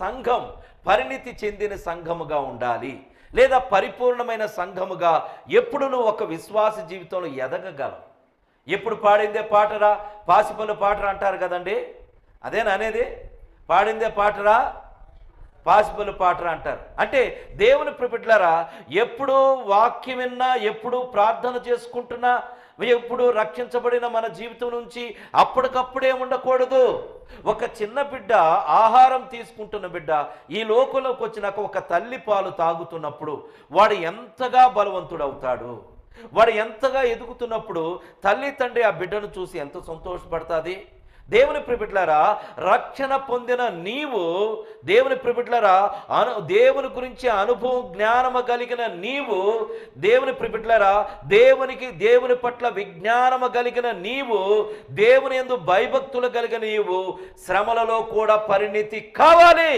సంఘం పరిణితి చెందిన సంఘముగా ఉండాలి. లేదా పరిపూర్ణమైన సంఘముగా ఎప్పుడు నువ్వు ఒక విశ్వాస జీవితంలో ఎదగగలవు. ఎప్పుడు పాడిందే పాటరా? పాసిపల్లి పాటరా అంటారు కదండి. అదేనా అనేది? పాడిందే పాటరా? పాసిబుల్ పాటరా అంటారు. అంటే దేవుని ప్రిపిట్లారా ఎప్పుడు వాక్యం విన్నా ఎప్పుడు ప్రార్థన చేసుకుంటున్నా ఎప్పుడు రక్షించబడిన మన జీవితం నుంచి అప్పటికప్పుడే ఉండకూడదు. ఒక చిన్న బిడ్డ ఆహారం తీసుకుంటున్న బిడ్డ ఈ లోకంలోకి వచ్చినాక ఒక తల్లి పాలు తాగుతున్నప్పుడు వాడు ఎంతగా బలవంతుడు అవుతాడు వాడు ఎంతగా ఎదుగుతున్నప్పుడు తల్లి తండ్రి ఆ బిడ్డను చూసి ఎంత సంతోషపడుతుంది? దేవుని ప్రిబిడ్లరా రక్షణ పొందిన నీవు దేవుని ప్రిబిడ్లరా అను దేవుని గురించి అనుభవం జ్ఞానము కలిగిన నీవు దేవుని ప్రిబిడ్లరా దేవునికి దేవుని పట్ల విజ్ఞానము కలిగిన నీవు దేవుని ఎందు భయభక్తులు కలిగిన నీవు శ్రమలలో కూడా పరిణితి కావాలి.